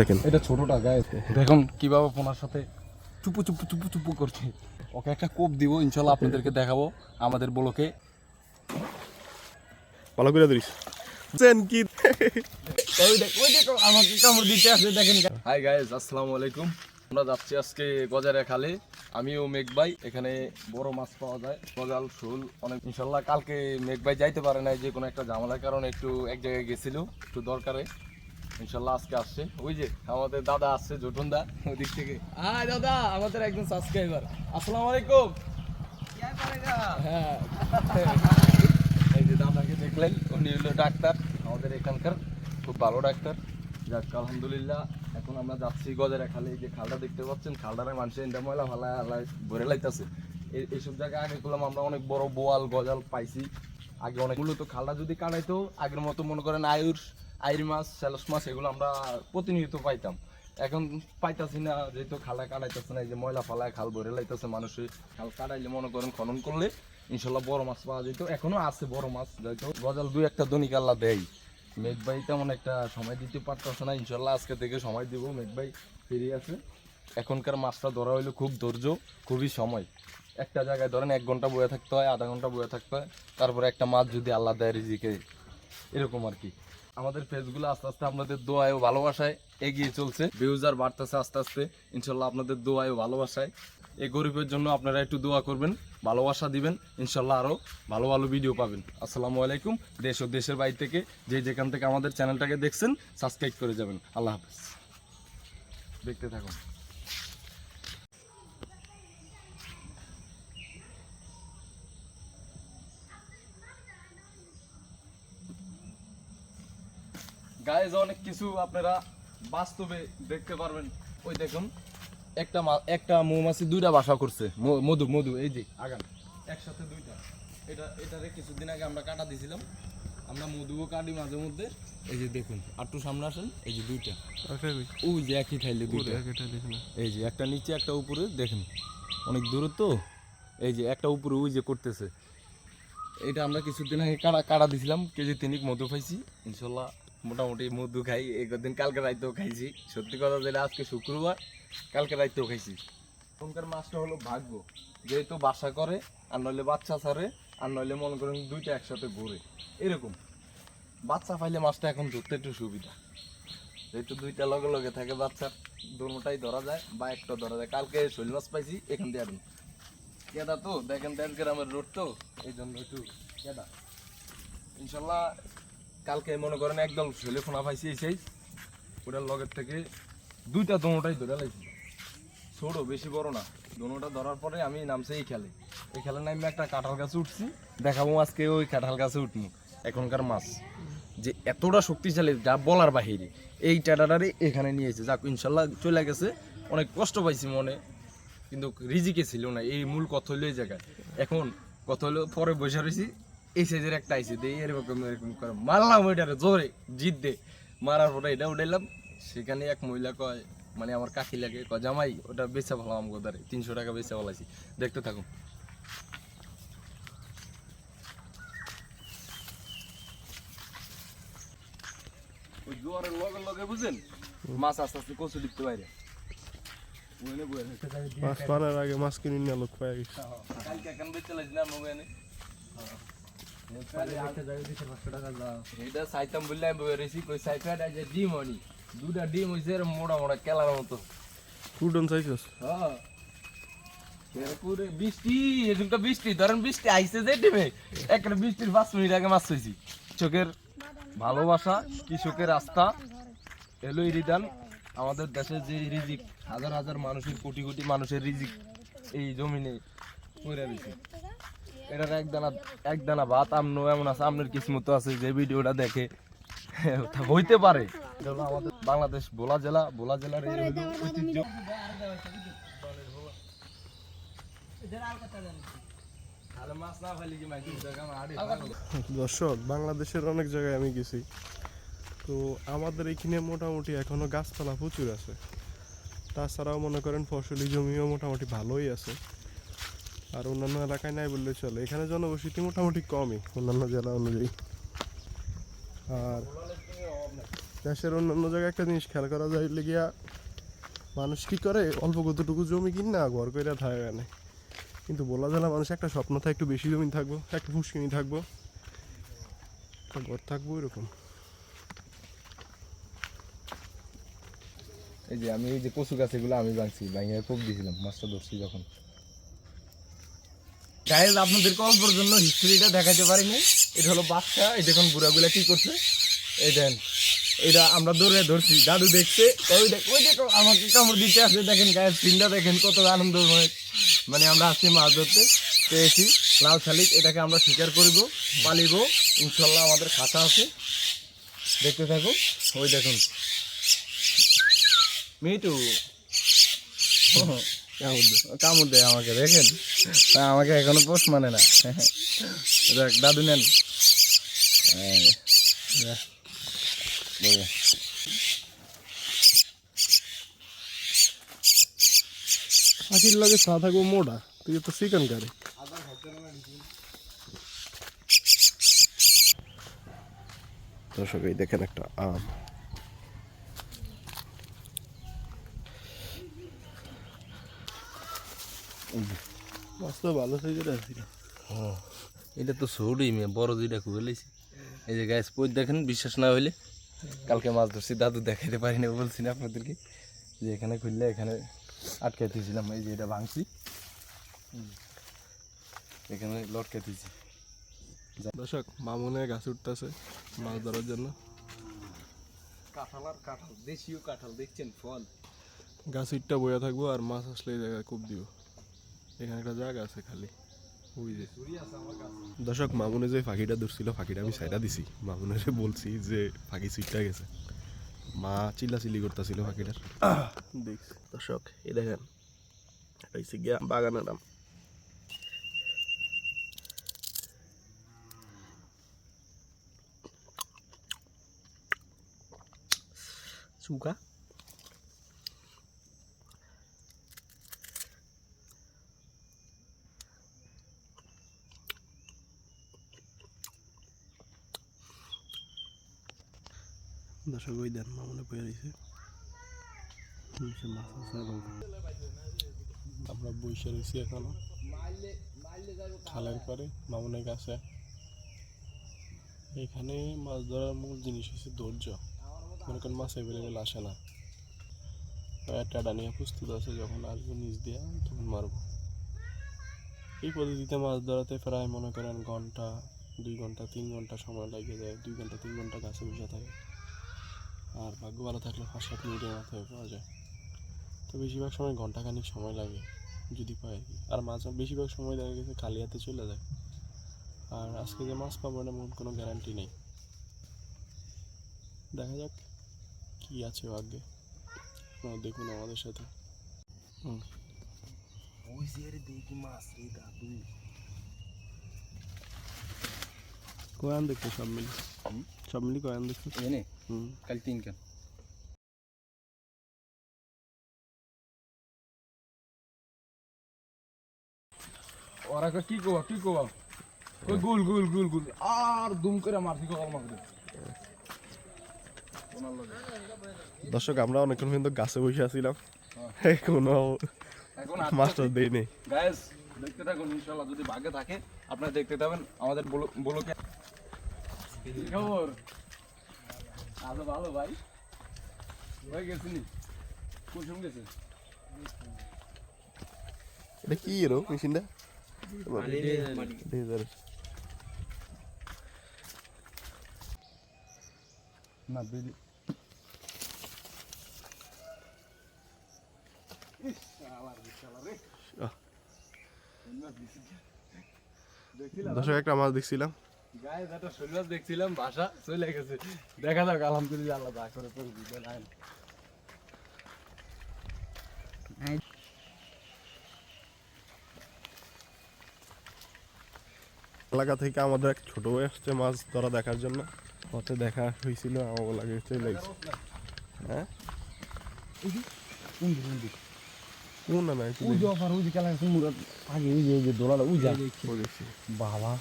দেখেন। এটা ছোটটা গায়ে দেখুন কীভাবে সাথে চুপু চুপু চুপু চুপু করছে। ওকে একটা কোপ দিব ইনশাল্লাহ আপনাদেরকে দেখাবো আমাদের বলোকে। ভালো করে কি? আমাকে কামড় দিতে দেখেন। হাই আসসালামু আলাইকুম। আমরা যাচ্ছি আজকে গজারে খালে। আমি ও মেঘ ভাই এখানে বড় মাছ পাওয়া যায় গজাল শোল অনেক। ইনশাল্লাহ কালকে মেঘ ভাই যাইতে পারে নাই যে কোনো একটা ঝামেলার কারণে একটু এক জায়গায় গেছিল একটু দরকারে। ইনশাল্লাহ আজকে আসছে। ওই যে আমাদের দাদা আসছে জটুন দা ওদিক থেকে। হাই দাদা আমাদের একজন সাবস্ক্রাইবার আসসালামু আলাইকুম। হ্যাঁ। এই যে দাদাকে দেখলেন উনি হলো ডাক্তার আমাদের এখানকার খুব ভালো ডাক্তার। যাক আলহামদুলিল্লাহ এখন আমরা যাচ্ছি গজারে খালে। এই যে খালটা দেখতে পাচ্ছেন খালটারে মানুষের ইন্ডা ময়লা আলাই ভরে লাইতেছে। এইসব জায়গায় আগে করলাম আমরা অনেক বড় বোয়াল গজাল পাইছি। আগে অনেক মূলত খালটা যদি কাটাইতো আগের মতো মনে করেন আয়ুর আইর মাছ স্যালস মাছ, এগুলো আমরা প্রতিনিয়ত পাইতাম। এখন পাইতাছি না, যেহেতু খালা কাটাইতেছে না, এই যে ময়লা ফালায় খাল ভরে লাইতেছে মানুষের খাল কাটাইলে মনে করেন খনন করলে ইনশাল্লাহ বড় মাছ পাওয়া যেত। এখনও আছে বড় মাছ হয়তো গজাল দুই একটা দনিক আল্লাহ দেয়। মেঘ ভাই তেমন একটা সময় দিতে পারতেছে না, ইনশাল্লাহ আজকে থেকে সময় দিব। মেঘ ভাই ফিরে আছে। এখনকার মাছটা ধরা হইল খুব ধৈর্য, খুবই সময়। একটা জায়গায় ধরেন এক ঘণ্টা বয়ে থাকতে হয়, আধা ঘণ্টা বয়ে থাকতে হয়। তারপরে একটা মাছ যদি আল্লাহ দেয় রিজিকে, এরকম আর কি। আমাদের পেজগুলো আস্তে আস্তে আপনাদের দোয়ায় ও ভালোবাসায় এগিয়ে চলছে। বিউজার বাড়তেছে আস্তে আস্তে। ইনশাল্লাহ আপনাদের দোয়ায় ও ভালোবাসায়। এই গরিবের জন্য আপনারা একটু দোয়া করবেন, ভালোবাসা দিবেন, ইনশাল্লাহ আরও ভালো ভালো ভিডিও পাবেন। আসসালামু আলাইকুম। দেশ ও দেশের বাইরে থেকে যে যেখান থেকে আমাদের চ্যানেলটাকে দেখছেন সাবস্ক্রাইব করে যাবেন। আল্লাহ হাফিজ। দেখতে থাকুন। গায়ে অনেক কিছু আপনারা বাস্তবে দেখতে পারবেন। ওই দেখুন একটা একটা মৌমাছি দুইটা বাসা করছে। মধু মধু এই যে আগান একসাথে দুইটা। এটা এটারে কিছুদিন আগে আমরা কাটা দিছিলাম। আমরা মধুও কাটি মাঝে মধ্যে। এই যে দেখুন আটটু সামনে আসেন এই যে দুইটা। ওই যে একই খাইলে দুইটা। এই যে একটা নিচে একটা উপরে দেখেন। অনেক দূরে তো এই যে একটা উপরে ওই যে করতেছে। এটা আমরা কিছুদিন আগে কাটা কাটা দিছিলাম। কেজি তিনিক মধু পাইছি ইনশাল্লাহ মোটামুটি মধু খাই, একদিন কালকে রাইতেও খাইছি। সত্যি কথা যেটা, আজকে শুক্রবার, কালকে রাইতেও খাইছি। এখনকার মাছটা হলো ভাগ্য। যেহেতু বাসা করে, আর নইলে বাচ্চা ছাড়ে, আর নইলে মনে করেন দুইটা একসাথে ঘুরে। এরকম। বাচ্চা পাইলে মাছটা এখন ধরতে একটু সুবিধা। যেহেতু দুইটা লগে লগে থাকে বাচ্চার, দুটাই ধরা যায়, বা একটা ধরা যায়। কালকে শৈল মাছ পাইছি, এখান দিয়ে আরুন কেদা তো? দেখেন দেড় গ্রামের রোড তো। এই জন্য একটু কেদা ইনশাল্লাহ কালকে মনে করেন একদম ছেলে ফোনা পাইছি সাইজ ওটার লগের থেকে দুইটা দোনোটাই ধরে লাইছি। ছোট বেশি বড় না। দোনোটা ধরার পরে আমি নামছি এই খেলে। এই খেলে নামে একটা কাঁঠাল গাছে উঠছি, দেখাবো আজকে ওই কাঁঠাল গাছে উঠবো এখনকার মাছ। যে এতটা শক্তিশালী, যা বলার বাহিরে। এই টাটাটারে এখানে নিয়েছে যাক, ইনশাল্লাহ চলে গেছে। অনেক কষ্ট পাইছি মনে, কিন্তু রিজিকে ছিল না। এই মূল কথা হলো এই জায়গায়। এখন কথা হলো পরে বসে রয়েছি এই সাইজের একটা আইসি দিয়ে এরকম এরকম করে মারলাম ওইটারে জোরে জিত দে। মারার পরে এটা উঠাইলাম সেখানে এক মহিলা কয় মানে আমার কাকি লাগে। কয় জামাই ওটা বেচা ভালো আমাকে দাঁড়ে তিনশো টাকা বেচা ভালাইছি দেখতে থাকুন। জোয়ারের লগে লগে বুঝেন মাছ আস্তে আস্তে কচু লিখতে বাইরে। মাছ মারার আগে মাছ কিনে নিয়ে লোক পাই গেছে কালকে এখন বেচে লাগছিলাম মোবাইলে এটা সাইতাম বললে আমি কই সাইফাট আছে ডিম হনি দুটা ডিম হইছে এরম মোটা মোটা কেলার মতো। কুডন চাইছস হ্যাঁ। পুরে বৃষ্টি এদিনটা বৃষ্টি। ধরেন বৃষ্টি আইছে যে ডিমে একটা বৃষ্টির পাঁচ মিনিট আগে মাছ হয়েছি কৃষকের ভালোবাসা কৃষকের আস্থা এলো রিটার্ন। আমাদের দেশে যে রিজিক হাজার হাজার মানুষের কোটি কোটি মানুষের রিজিক এই জমিনে পড়ে রয়েছে। এটার এক দানা এক দানা ভাত আমনো এমন আছে আপনার কিসমত আছে যে ভিডিওটা দেখে হইতে পারে। আমাদের বাংলাদেশ বোলা জেলা বোলা জেলার ঐতিহ্য দর্শক বাংলাদেশের অনেক জায়গায় আমি গেছি। তো আমাদের এখানে মোটামুটি এখনও গাছপালা প্রচুর আছে। তাছাড়াও মনে করেন ফসলি জমিও মোটামুটি ভালোই আছে। আর অন্যান্য এলাকায় নাই বললে চলে। এখানে জনবসতি মোটামুটি কমই, অন্যান্য জেলা অনুযায়ী। আর দেশের অন্যান্য জায়গায় একটা জিনিস খেয়াল করা যায় গিয়া, মানুষ কি করে? অল্প কতটুকু জমি কিন না ঘর করে থাকে এখানে কিন্তু বলা যায় মানুষ একটা স্বপ্ন থাকে একটু বেশি জমি থাকব, একটা ফুসকিনি থাকব। ঘর থাকব এরকম। এই যে আমি এই যে কচু গাছ এগুলো আমি ভাঙছি, ভাঙিয়ে কোপ দিয়েছিলাম মাছটা ধরছি যখন। গাইজ আপনাদেরকে অল্পর জন্য হিস্ট্রিটা দেখাতে পারিনি। এটা হলো বাচ্চা, এই দেখুন বুড়াগুলা কি করছে। এই দেন, এটা আমরা দৌড়ে ধরছি। দাদু দেখছে, ওই দেখ, ওই দেখো, আমাকে কামড় দিতে আসে। দেখেন গায়ের সিনটা দেখেন, কত আনন্দময় মানে আমরা আসছি মাছ ধরতে। পেয়েছি লাল শালিক, এটাকে আমরা শিকার করিব, পালিব। ইনশাল্লাহ আমাদের খাতা আছে। দেখতে থাকুন। ওই দেখুন। মিটু কামড় দেয় আমাকে দেখেন? তা আমাকে এখনও পোষ মানে না। দেখ দাদু নেন। পাখির লাগে চা থাকব মোটা তুই তো চিকেন কারি। দর্শক এই দেখেন একটা আম। মাছ তো ভালো সাইজের আছে এটা। তো ছোটই মেয়ে বড় দুইটা খুবে লেছি এই যে গ্যাস পই দেখেন বিশ্বাস না হইলে কালকে মাছ ধরছি দাদু দেখাইতে পারি না বলছি না আপনাদেরকে। যে এখানে খুললে এখানে আটকে দিয়েছিলাম এই যে এটা ভাঙছি। এখানে লটকাইতেছি দর্শক মামুনে গাছ উঠতেছে মাছ ধরার জন্য। কাঁঠাল আর কাঁঠাল দেশীয় কাঁঠাল দেখছেন ফল? গাছ ইটটা বইয়া থাকব আর মাছ আসলে এই জায়গায় কূপ দিব। এখানে একটা জায়গা আছে খালি। দর্শক মামুনে যে ফাঁকিটা ধরছিল ফাঁকিটা আমি সাইডা দিছি। মামুনের বলছি যে ফাঁকি সিটটা গেছে। মা চিল্লাচিল্লি করতেছিল ফাঁকিটার। দেখ দর্শক এই দেখেন এটা হচ্ছে গিয়া বাগানের নাম চুকা? দর্শক ওই দেন মাছ আছে আমরা বসে রয়েছি এখনও। খালের পরে মামনের কাছে। এখানে মাছ ধরার মূল জিনিস হচ্ছে ধৈর্য। মনে করেন মাছ অ্যাভেলেবেল আসে না। একটা নিয়ে প্রস্তুত আছে, যখন আসব নিচ দিয়ে, তখন মারবো। এই পদ্ধতিতে মাছ ধরাতে প্রায় মনে করেন ঘণ্টা, দুই ঘণ্টা, তিন ঘণ্টা সময় লাগে যায়। দুই ঘণ্টা, তিন ঘণ্টা গাছে বসে থাকে। আর ভাগ্য ভালো থাকলে পাঁচ সাত মিনিটের মাথায় পাওয়া যায়। তো বেশিরভাগ সময় ঘন্টাখানিক সময় লাগে যদি পাই আর কি। আর মাছ বেশিরভাগ সময় দেখা গেছে খালি হাতে চলে যায়। আর আজকে যে মাছ পাবো না এমন কোনো গ্যারান্টি নেই। দেখা যাক কি আছে ভাগ্যে। দেখুন আমাদের সাথে। হুম। কয়ান দেখছ সব মিলি সব মিলি কয়ান দেখছ কাল তিন কেন ওরা কি কোবা কি কই গুল গুল গুল গুল। আর দুম করে মারছি কো মার দে দর্শক আমরা অনেকক্ষণ পর্যন্ত গাছে বসে আছিলাম। হ্যাঁ। এখন মাস্টার দেই নেই গাইস দেখতে থাকুন ইনশাআল্লাহ যদি ভাগ্যে থাকে আপনারা দেখতে পাবেন আমাদের বলোকে খবর? আলো ভালো ভাই। হয়ে গেছিনি? কুসুম গেছে? এটা কি এরো মেশিনটা? না দর্শক একটা মাছ দেখছিলাম। গায়ে একটা শৈল মাছ দেখছিলাম বাসা চলে গেছে। দেখা যাক আলহামদুলিল্লাহ আল্লাহ দা করে তোর বিদ্যা নাই এলাকা থেকে আমাদের এক ছোট ভাই আসছে মাছ ধরা দেখার জন্য। পথে দেখা হয়েছিল আমার লাগে চলে গেছে। হ্যাঁ? কোন না ওই যে অফার ওই যে কেলা মুরাদ আগে ওই যে ওই ওই যা। বাবা।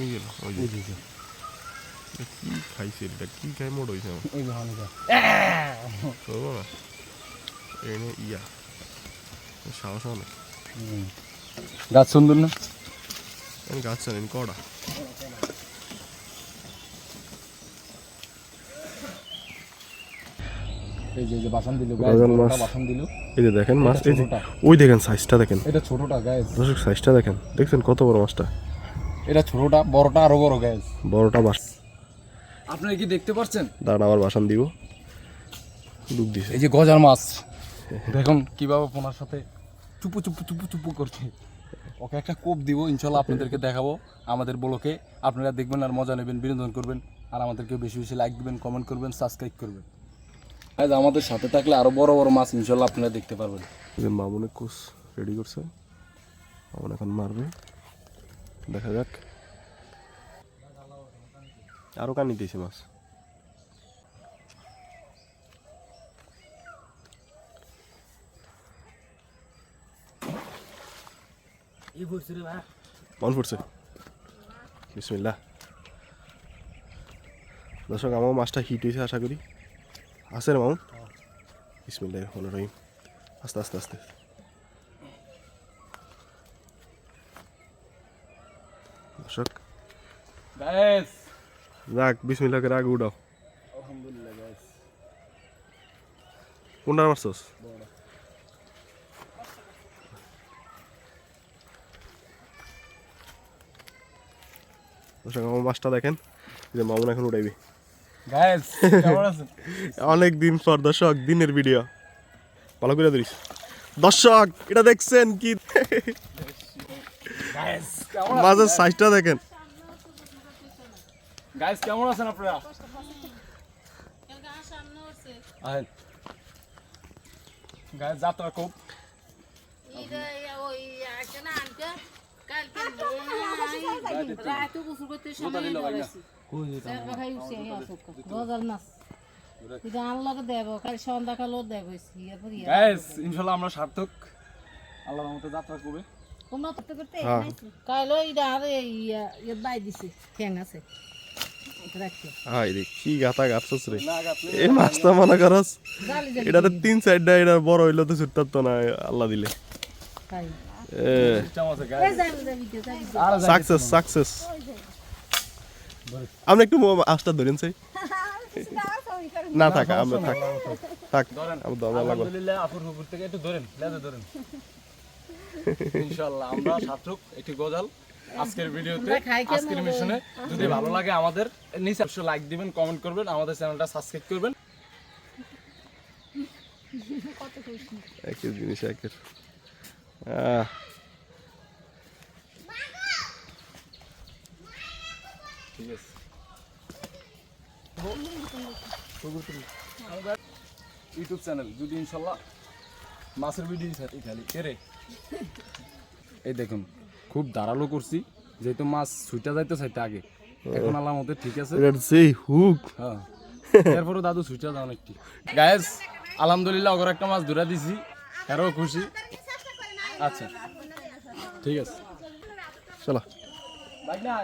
ওই যে। কি খাইছে এটা? কি খাই মোট হয়েছে আমার? এই যে হানি করব না এনে ইয়া। সাহস অনেক গাছ সুন্দর না? আমি গাছ এই যে বাসন দিল বাসন মাছ। বাসন দিল? এই যে দেখেন মাছ এই যে ওই দেখেন সাইজটা দেখেন। এটা ছোটটা দর্শক সাইজটা দেখেন। দেখছেন কত বড় মাছটা? এটা ছোটটা বড়টা আরও বড় গ্যাস বড়টা বাস। আপনারা কি দেখতে পাচ্ছেন দাঁড়া আবার বাসান দিব। ডুব দিছে। এই যে গজার মাছ। দেখুন কীভাবে ওনার সাথে চুপু চুপু চুপু চুপু করছে। ওকে একটা কোপ দিব ইনশাল্লাহ আপনাদেরকে দেখাবো আমাদের ব্লকে। আপনারা দেখবেন আর মজা নেবেন বিনোদন করবেন। আর আমাদেরকে বেশি বেশি লাইক দিবেন কমেন্ট করবেন সাবস্ক্রাইব করবেন। আজ আমাদের সাথে থাকলে আরও বড় বড় মাছ ইনশাল্লাহ আপনারা দেখতে পারবেন। এই মামুনে কোষ রেডি করছে। মামুন এখন মারবে। দেখা যাক। আরও কানি দিয়েছে মাছ। মন পড়ছে বিসমিল্লাহ। দর্শক আমার মাছটা হিট হয়েছে আশা করি। আছে রে মামুন বিসমিল্লাহ রহমান রহিম। আস্তে আস্তে আস্তে দর্শক গাইস যাক বিসমিল্লাহ করে আগে উঠাও। আলহামদুলিল্লাহ গাইস কোনটা মারছস দর্শক আমার মাছটা দেখেন যে মামুন এখন উঠাইবি। অনেক দিন পর দর্শক দিনের ভিডিও ভালো করে ধরিস। দর্শক এটা দেখছেন কি? মাছের সাইজটা দেখেন। গাইস কেমন আছেন আপনারা? গাইস যাত্রা খুব আমরা সার্থক। আল্লাহর মতো যাত্রা করবে। কোনো করতে করতে হ্যাঁ। কাল আর ইয়া ইয়ে বাই দিছে ঠ্যাং আছে। রাখতে কি গাতা গাছছস রে। এই মাছটা মনে করস জালি জালি এটাতে তিন সাইডটা এটা বড় হইল তো ছুটতার না আল্লাহ দিলে। খাই চাম আছে এই গাইস যাবি যাবি তো যাবি তো। আর সাকসেস সাকসেস। আমরা একটু আঁচটা ধরেন চাই। না থাক আমরা থাক থাক আমরা ধরা লাগবে। আলহামদুলিল্লাহ আপুর হুপুর থেকে একটু ধরেন লেজে ধরেন। ইনশাআল্লাহ আমরা সার্থক একটি গজাল। আজকের ভিডিওতে আজকের মিশনে। যদি ভালো লাগে আমাদের নিচে অবশ্যই লাইক দিবেন কমেন্ট করবেন আমাদের চ্যানেলটা সাবস্ক্রাইব করবেন। একই জিনিস একের আহ, ঠিক আছে ইউটিউব চ্যানেল যদি ইনশাল্লাহ মাছের ভিডিও খালি। কেরে এই দেখুন। খুব ধারালো করছি। যেহেতু মাছ ছুটা যাইতে চাইতে আগে। এখন আল্লাহ মতে ঠিক আছে। সেই হুক। হ্যাঁ। এরপরে দাদু ছুটা যাও একটি গায়েস আলহামদুলিল্লাহ ওগর একটা মাছ ধরা দিছি। এরও খুশি। আচ্ছা ঠিক আছে। চলো। না